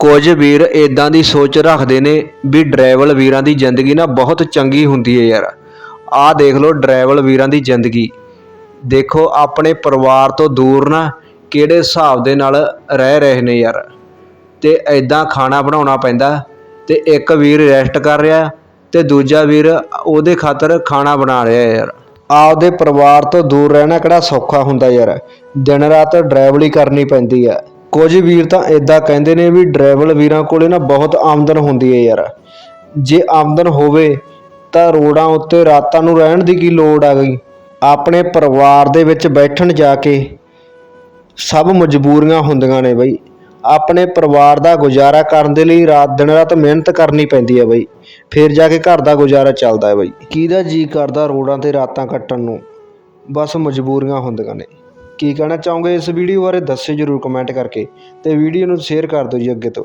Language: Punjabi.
ਕੁਝ ਵੀਰ ਇਦਾਂ ਦੀ ਸੋਚ ਰੱਖਦੇ ਨੇ ਵੀ ਡਰਾਈਵਲ ਵੀਰਾਂ ਦੀ ਜ਼ਿੰਦਗੀ ਨਾ ਬਹੁਤ ਚੰਗੀ ਹੁੰਦੀ ਹੈ ਯਾਰ। ਆਹ ਦੇਖ ਲਓ ਡਰਾਈਵਲ ਵੀਰਾਂ ਦੀ ਜ਼ਿੰਦਗੀ। ਦੇਖੋ ਆਪਣੇ ਪਰਿਵਾਰ ਤੋਂ ਦੂਰ ਨਾ ਕਿਹੜੇ ਹਿਸਾਬ ਦੇ ਨਾਲ ਰਹਿ ਰਹੇ ਨੇ ਯਾਰ। ਤੇ ਐਦਾਂ ਖਾਣਾ ਬਣਾਉਣਾ ਪੈਂਦਾ ਤੇ ਇੱਕ ਵੀਰ ਰੈਸਟ ਕਰ ਰਿਹਾ ਤੇ ਦੂਜਾ ਵੀਰ ਉਹਦੇ ਖਾਤਰ ਖਾਣਾ ਬਣਾ ਰਿਹਾ ਯਾਰ। ਆਪਦੇ ਪਰਿਵਾਰ ਤੋਂ ਦੂਰ ਰਹਿਣਾ ਕਿਹੜਾ ਸੌਖਾ ਹੁੰਦਾ ਯਾਰ। ਦਿਨ ਰਾਤ ਡਰਾਈਵਲੀ ਕਰਨੀ ਪੈਂਦੀ ਆ। ਕੁਝ ਵੀਰ ਤਾਂ ਇਦਾਂ ਕਹਿੰਦੇ ਨੇ ਵੀ ਡਰਾਈਵਰ ਵੀਰਾਂ ਕੋਲੇ ਨਾ ਬਹੁਤ ਆਮਦਨ ਹੁੰਦੀ ਹੈ ਯਾਰ। ਜੇ ਆਮਦਨ ਹੋਵੇ ਤਾਂ ਰੋਡਾਂ ਉੱਤੇ ਰਾਤਾਂ ਨੂੰ ਰਹਿਣ ਦੀ ਕੀ ਲੋੜ ਆ ਗਈ? ਆਪਣੇ ਪਰਿਵਾਰ ਦੇ ਵਿੱਚ ਬੈਠਣ ਜਾ ਕੇ ਸਭ ਮਜਬੂਰੀਆਂ ਹੁੰਦੀਆਂ ਨੇ ਬਈ। ਆਪਣੇ ਪਰਿਵਾਰ ਦਾ ਗੁਜ਼ਾਰਾ ਕਰਨ ਦੇ ਲਈ ਰਾਤ ਦਿਨ ਰਾਤ ਮਿਹਨਤ ਕਰਨੀ ਪੈਂਦੀ ਹੈ ਬਈ। ਫਿਰ ਜਾ ਕੇ ਘਰ ਦਾ ਗੁਜ਼ਾਰਾ ਚੱਲਦਾ ਹੈ ਬਈ। ਕਿਹਦਾ ਜੀ ਕਰਦਾ ਰੋਡਾਂ ਤੇ ਰਾਤਾਂ ਕੱਟਣ ਨੂੰ? ਬਸ ਮਜਬੂਰੀਆਂ ਹੁੰਦੀਆਂ ਨੇ। ਕੀ ਕਹਿਣਾ ਚਾਹੋਗੇ ਇਸ ਵੀਡੀਓ ਬਾਰੇ ਦੱਸਿਓ ਜਰੂਰ ਕਮੈਂਟ ਕਰਕੇ ਅਤੇ ਵੀਡੀਓ ਨੂੰ ਸ਼ੇਅਰ ਕਰ ਦਿਓ ਜੀ ਅੱਗੇ ਤੋਂ।